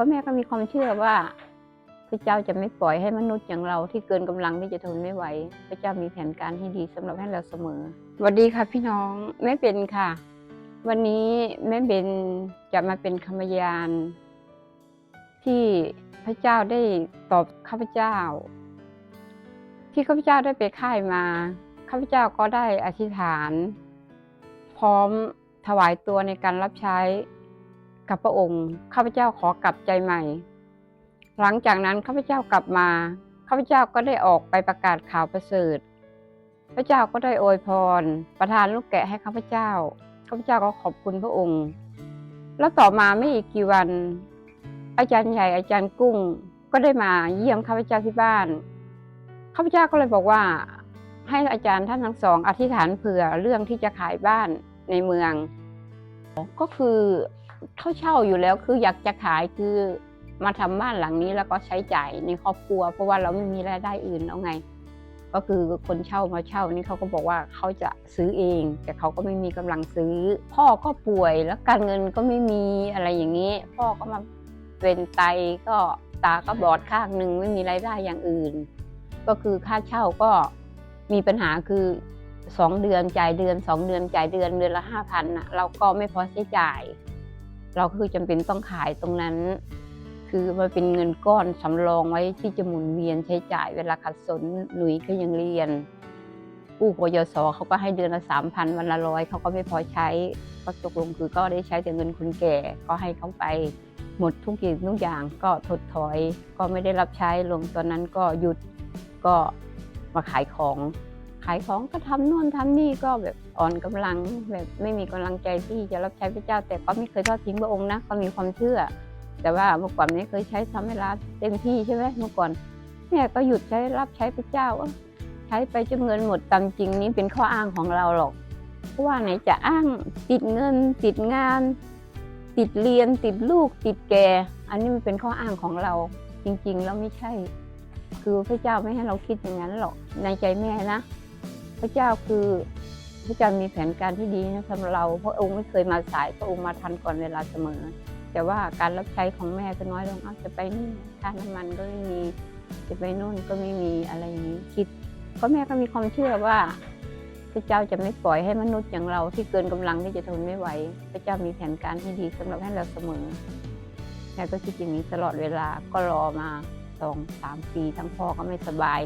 ก็แม่ก็มีความเชื่อว่า พระเจ้าจะไม่ปล่อยให้มนุษย์อย่างเราที่เกินกำลังที่จะทนไม่ไหว พระเจ้ามีแผนการที่ดีสำหรับให้เราเสมอสวัสดีค่ะพี่น้องแม่เป็นค่ะ วันนี้แม่เบนจะมาเป็นคำยาน ที่พระเจ้าได้ตอบข้าพเจ้า ที่ข้าพเจ้าได้ไปค่ายมาข้าพเจ้าก็ได้อธิษฐาน พร้อมถวายตัวในการรับใช้ กับพระองค์ข้าพเจ้าขอกลับใจใหม่ หลังจากนั้นข้าพเจ้ากลับมาข้าพเจ้าก็ได้ออกไปประกาศข่าวประเสริฐ พระเจ้าก็ได้อวยพร ประทานลูกแกะให้ข้าพเจ้าข้าพเจ้าก็ขอบคุณพระองค์ แล้วต่อมาไม่อีกกี่วัน อาจารย์ใหญ่อาจารย์กุ้งก็ได้มาเยี่ยมข้าพเจ้าที่บ้านข้าพเจ้าก็เลยบอกว่า ให้อาจารย์ท่านทั้งสอง อธิษฐานเผื่อเรื่องที่จะขายบ้านในเมือง ก็คือ เขาเช่าอยู่แล้วคืออยากจะขายคือมาทำบ้านหลังนี้แล้วก็ใช้จ่ายในครอบครัว เพราะว่าเราไม่มีรายได้อื่นแล้วไง ก็คือคนเช่ามาเช่านี่เขาก็บอกว่าเขาจะซื้อเอง แต่เขาก็ไม่มีกำลังซื้อ พ่อก็ป่วยแล้วการเงินก็ไม่มีอะไรอย่างนี้ พ่อก็มาเป็นไตก็ตาก็บอดข้างหนึ่งไม่มีรายได้อย่างอื่น ก็คือค่าเช่าก็มีปัญหาคือสองเดือนจ่ายเดือนสองเดือนจ่ายเดือนเดือนละห้าพันนะเราก็ไม่พอใช้จ่าย เราก็คือจำเป็นต้องขายตรงนั้น คือมันเป็นเงินก้อนสำรองไว้ที่จะหมุนเวียนใช้จ่ายเวลาขัดสนหนุ่ยก็ยังเรียนกู้กยศเขาก็ให้เดือนละสามพันวันละร้อยเขาก็ไม่พอใช้ก็ตกลงคือก็ได้ใช้แต่เงินคนแก่ก็ให้เขาไปหมดทุกอย่างทุกอย่างก็ถดถอย ก็ไม่ได้รับใช้ลงตอนนั้นก็หยุดก็มาขายของายของก็ทำนู่นทำนี่ก็แบบอ่อนกำลังแบบไม่มีกำลังใจที่จะรับใช้พระเจ้า แต่ก็ไม่เคยทอดทิ้งพระองค์นะก็มีความเชื่อ แต่ว่าเมื่อก่อนไม่เคยใช้ทำเวลาเต็มที่ใช่ไหมเมื่อก่อนแม่ยก็หยุดใช้รับใช้พระเจ้าเอ้าใช้ไปจนเงินหมดตามจริงนี้เป็นข้ออ้างของเราหรอกเพราะว่าไหนจะอ้างติดเงิน ติดงาน ติดเรียนติดลูก ติดแก อันนี้มันเป็นข้ออ้างของเรา จริงๆแล้วไม่ใช่ คือพระเจ้าไม่ให้เราคิดอย่างนั้นหรอกในใจแม่นะ พระเจ้าคือพระเจ้ามีแผนการที่ดีนะสำหรับเราพระองค์ไม่เคยมาสายพระองค์มาทันก่อนเวลาเสมอ แต่ว่าการรับใช้ของแม่ก็น้อยลงเอาจะไปนี่ค่าน้ำมันก็ไม่มีจะไปนู่นก็ไม่มีอะไรอย่างนี้คิดก็แม่ก็มีความเชื่อว่าพระเจ้าจะไม่ปล่อยให้มนุษย์อย่างเราที่เกินกำลังที่จะทนไม่ไหว พระเจ้ามีแผนการที่ดีสำหรับให้เราเสมอแม่ก็คิดอย่างนี้ตลอดเวลาก็รอมาสองสามปีทั้งพ่อก็ไม่สบาย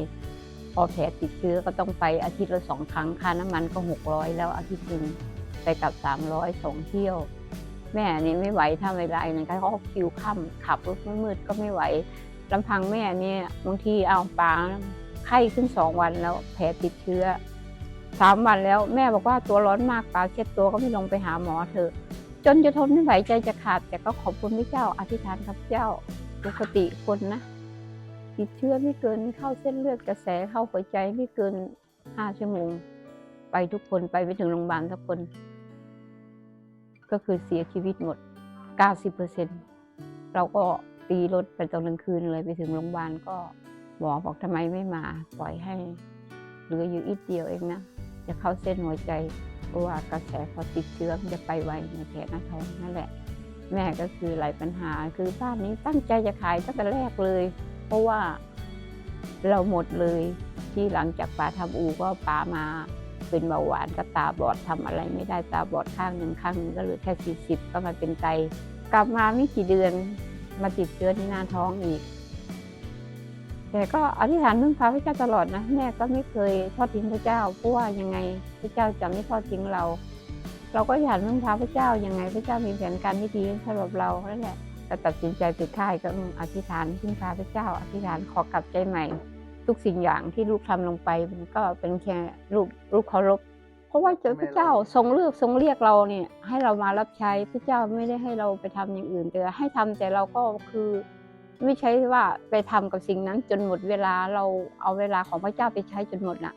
พอแผลติดเชื้อก็ต้องไปอาทิตย์ละสองครั้งค่าน้ำมันก็หกร้อยแล้วอาทิตย์หนึ่งไปกลับสามร้อยสองเที่ยว แม่นี่ไม่ไหวถ้าเวลาอย่างนั้นเขาคิวค่ำขับรถมืดๆก็ไม่ไหวลำพังแม่เนี่ยบางทีเอาปลาไข้ขึ้นสองวันแล้วแผลติดเชื้อสามวันแล้วแม่บอกว่าตัวร้อนมากปาเช็ดตัวก็ไม่ลงไปหาหมอเถอะ จนจะทนไม่ไหวใจจะขาด แต่ก็ขอบคุณพระเจ้าอธิษฐานกับเจ้าปกติคนนะ ติดเชื้อไม่เกินเข้าเส้นเลือดกระแสเข้าหัวใจไม่เกินห้าชั่วโมง ไปทุกคนไปไปถึงโรงพยาบาลทุกคน ก็คือเสียชีวิตหมด 90%เราก็ตีรถไปตอนกลางคืนเลยไปถึงโรงพยาบาลก็หมอบอกทำไมไม่มา ปล่อยให้เหลืออยู่อีกเดียวเองนะ จะเข้าเส้นหัวใจเพราะว่ากระแสพอติดเชื้อมันจะไปไวในแผลหน้าท้องนั่นแหละ แม่ก็คือหลายปัญหาคือบ้านนี้ตั้งใจจะขายตั้งแต่แรกเลย เพราะว่าเราหมดเลยที่หลังจากป๋าทำอูก็ป๋ามาเป็นเบาหวานก็ตาบอดทำอะไรไม่ได้ตาบอดข้างหนึ่งข้างนึงก็เหลือแค่สี่สิบก็มาเป็นไตกลับมาไม่กี่เดือนมาติดเชื้อที่หน้าท้องอีก แต่ก็อธิษฐานพึ่งพาพระเจ้าตลอดนะแม่ก็ไม่เคยทอดทิ้งพระเจ้าเพราะว่ายังไงพระเจ้าจะไม่ทอดทิ้งเรา เราก็อธิษฐานพึ่งพาพระเจ้ายังไง พระเจ้ามีแผนการที่ดีสำหรับเรานั่นแหละ แต่ตัดสินใจปิดค่ายก็อธิษฐานพึ่งพาพระเจ้า อธิษฐานขอกลับใจใหม่ ทุกสิ่งอย่างที่ลูกทำลงไปมันก็เป็นแค่ลูกลูกเคารพเพราะว่าเจอพระเจ้าทรงเลือกทรงเรียกเราเนี่ยให้เรามารับใช้พระเจ้าไม่ได้ให้เราไปทำอย่างอื่น แต่ให้ทำแต่เราก็คือไม่ใช่ว่าไปทำกับสิ่งนั้นจนหมดเวลาเราเอาเวลาของพระเจ้าไปใช้จนหมดน่ะ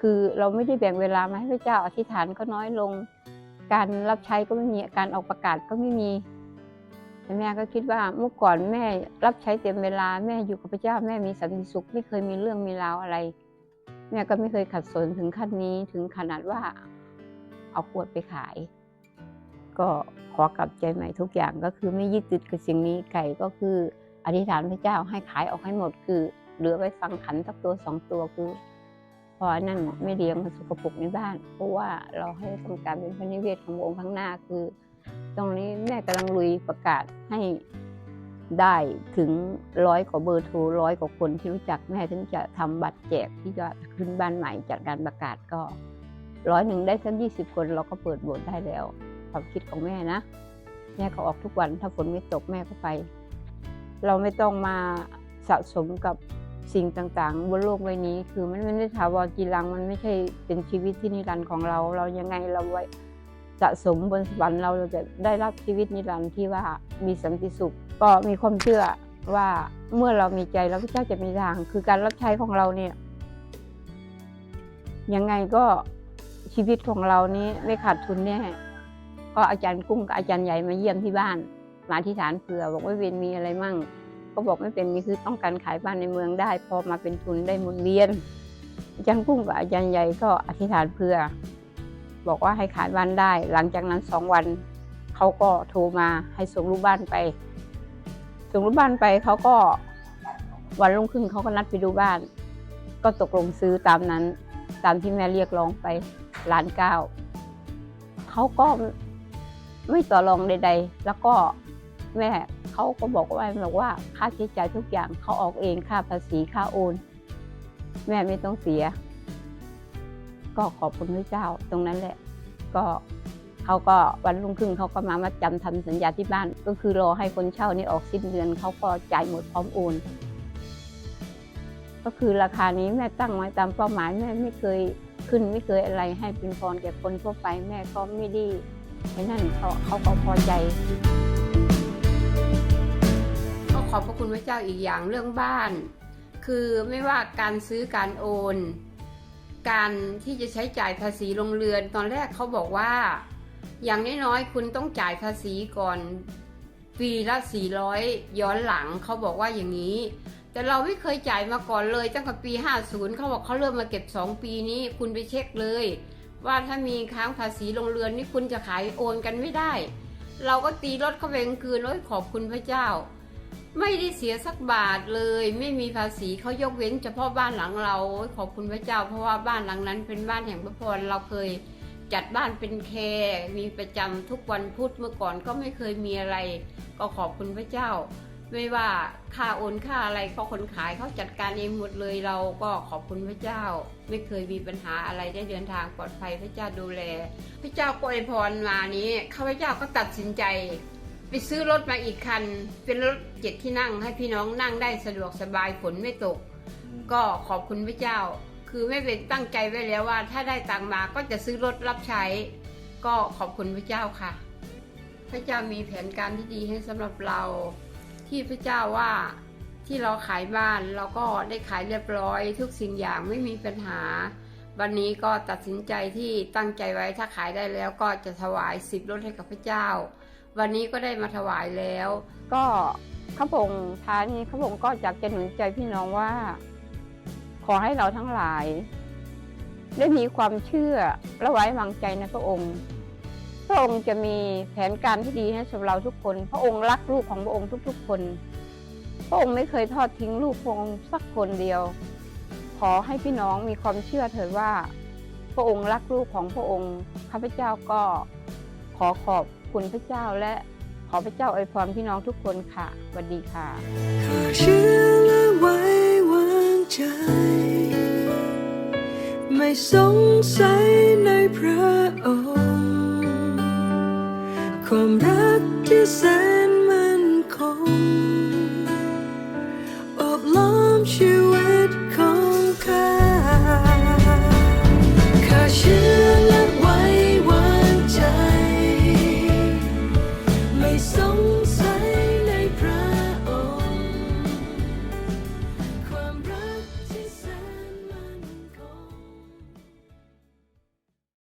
คือเราไม่ได้แบ่งเวลามาให้พระเจ้าอธิษฐานก็น้อยลง การรับใช้ก็ไม่มีการออกประกาศก็ไม่มี แม่ก็คิดว่าเมื่อก่อนแม่รับใช้เต็มเวลาแม่อยู่กับพระเจ้าแม่มีสันติสุข ไม่เคยมีเรื่องมีราวอะไร แม่ก็ไม่เคยขัดสนถึงขั้นนี้ถึงขนาดว่าเอาขวดไปขาย ก็ขอกลับใจใหม่ทุกอย่างก็คือไม่ยึดติดกับสิ่งนี้ไก่ก็คือ อธิษฐานพระเจ้าให้ขายออกให้หมดคือเหลือไว้ฟังขันสักตัวสองตัวคือเพอนั่นไม่เลี้ยงมันสกปรกในบ้าน เพราะว่าเราให้ต้องการเป็นพระนิเวศขององค์ข้างหน้าคือ ตรงนี้แม่กำลังลุยประกาศให้ได้ถึงร้อยกว่าเบอร์โทรร้อยกว่าคนที่รู้จักแม่ถึงจะทำบัตรแจกที่จะขึ้นบ้านใหม่จัดการประกาศก็ร้อยหนึ่งได้สักยี่สิบคนเราก็เปิดโบสถ์ได้แล้ว ความคิดของแม่นะ แม่ก็ออกทุกวันถ้าฝนไม่ตกแม่ก็ไป เราไม่ต้องมาสะสมกับสิ่งต่างๆ บนโลกใบนี้ คือมันไม่ได้ถาวรจีรังมันไม่ใช่เป็นชีวิตที่นิรันดร์ของเรา เรายังไงเราไว้ สะสมบนสวรรค์เราเราจะได้รับชีวิตนิรันดร์ที่ว่ามีสันติสุข ก็มีความเชื่อว่าเมื่อเรามีใจแล้วพระเจ้าจะมีทาง คือการรับใช้ของเราเนี่ยยังไงก็ชีวิตของเรานี้ไม่ขาดทุนแน่ก็อาจารย์กุ้งกับอาจารย์ใหญ่มาเยี่ยมที่บ้าน มาที่ฐานเผื่อบอกว่าเวนมีอะไรมั่ง ก็บอกไม่เป็นมีคือต้องการขายบ้านในเมืองได้ พอมาเป็นทุนได้หมุนเวียนอาจารย์กุ้งกับอาจารย์ใหญ่ก็อธิษฐานเผื่อ บอกว่าให้ขายบ้านได้ หลังจากนั้นสองวันเขาก็โทรมาให้ส่งรูปบ้านไป ส่งรูปบ้านไปเขาก็วันรุ่งขึ้นเขาก็นัดไปดูบ้าน ก็ตกลงซื้อตามนั้น ตามที่แม่เรียกร้องไปล้านเก้าเขาก็ไม่ต่อรองใด ๆ แล้วก็แม่เขาก็บอกว่าบอกว่าค่าใช้จ่ายทุกอย่างเขาออกเองค่าภาษีค่าโอน แม่ไม่ต้องเสีย ก็ขอบคุณพระเจ้า ตรงนั้นแหละ ก็เขาก็วันรุ่งขึ้นเขาก็มามาจำทำสัญญาที่บ้าน ก็คือรอให้คนเช่านี่ออกสิ้นเดือนเขาก็จ่ายหมดพร้อมโอนก็คือราคานี้แม่ตั้งไว้ตามเป้าหมายแม่ไม่เคยขึ้นไม่เคยอะไรให้เป็นพรแก่คนทั่วไปแม่ก็ไม่ได้ไอ้นั่นเขาเขาก็พอใจก็ขอบพระคุณพระเจ้าอีกอย่างเรื่องบ้าน คือไม่ว่าการซื้อการโอน การที่จะใช้จ่ายภาษีโรงเรือน ตอนแรกเขาบอกว่า อย่างน้อยๆคุณต้องจ่ายภาษีก่อนปีละ400 ย้อนหลังเขาบอกว่าอย่างนี้ แต่เราไม่เคยจ่ายมาก่อนเลยตั้งแต่ปี 50เขาบอกเขาเริ่มมาเก็บ 2 ปีนี้ คุณไปเช็คเลย ว่าถ้ามีค้างภาษีโรงเรือนนี่คุณจะขายโอนกันไม่ได้ เราก็ตีรถเข้าไปกลางคืนโอ้ยขอบคุณพระเจ้า ไม่ได้เสียสักบาทเลย ไม่มีภาษีเขายกเว้นเฉพาะบ้านหลังเราขอบคุณพระเจ้า เพราะว่าบ้านหลังนั้นเป็นบ้านแห่งพระพรเราเคยจัดบ้านเป็นแคร์มีประจำทุกวันพุธเมื่อก่อนก็ไม่เคยมีอะไร ก็ขอบคุณพระเจ้า ไม่ว่าค่าโอนค่าอะไรก็คนขายเขาจัดการเองหมดเลยเราก็ขอบคุณพระเจ้า ไม่เคยมีปัญหาอะไรได้เดินทางปลอดภัยพระเจ้าดูแล พระเจ้าก็อวยพรมานี้ข้าพเจ้าก็ตัดสินใจ ไปซื้อรถมาอีกคัน เป็นรถเจ็ดที่นั่งให้พี่น้องนั่งได้สะดวกสบายฝนไม่ตก ก็ขอบคุณพระเจ้า คือไม่เป็นตั้งใจไว้แล้วว่า ถ้าได้ตังค์มาก็จะซื้อรถรับใช้ ก็ขอบคุณพระเจ้าค่ะ พระเจ้ามีแผนการที่ดีให้สำหรับเรา ที่พระเจ้าว่าที่เราขายบ้านเราก็ได้ขายเรียบร้อย ทุกสิ่งอย่างไม่มีปัญหา วันนี้ก็ตัดสินใจที่ตั้งใจไว้ถ้าขายได้แล้วก็จะถวายสิบรถให้กับพระเจ้า วันนี้ก็ได้มาถวายแล้ว ก็ข้าพงท้านี้ข้าพงก็อยากจะหนุนใจพี่น้องว่า ขอให้เราทั้งหลาย ได้มีความเชื่อและไว้วางใจในพระองค์ พระองค์จะมีแผนการที่ดีให้สำหรับเราทุกคน พระองค์รักลูกของพระองค์ทุก ๆ คน พระองค์ไม่เคยทอดทิ้งลูกพระองค์สักคนเดียว ขอให้พี่น้องมีความเชื่อเถิดว่า พระองค์รักลูกของพระองค์ข้าพเจ้าก็ขอขอบ คุณพระเจ้าและขอพระเจ้าอวยพรพี่น้องทุกคนค่ะสวัสดีค่ะข้าเชื่อและไว้วางใจ ไม่สงสัยในพระองค์ความรักที่แสน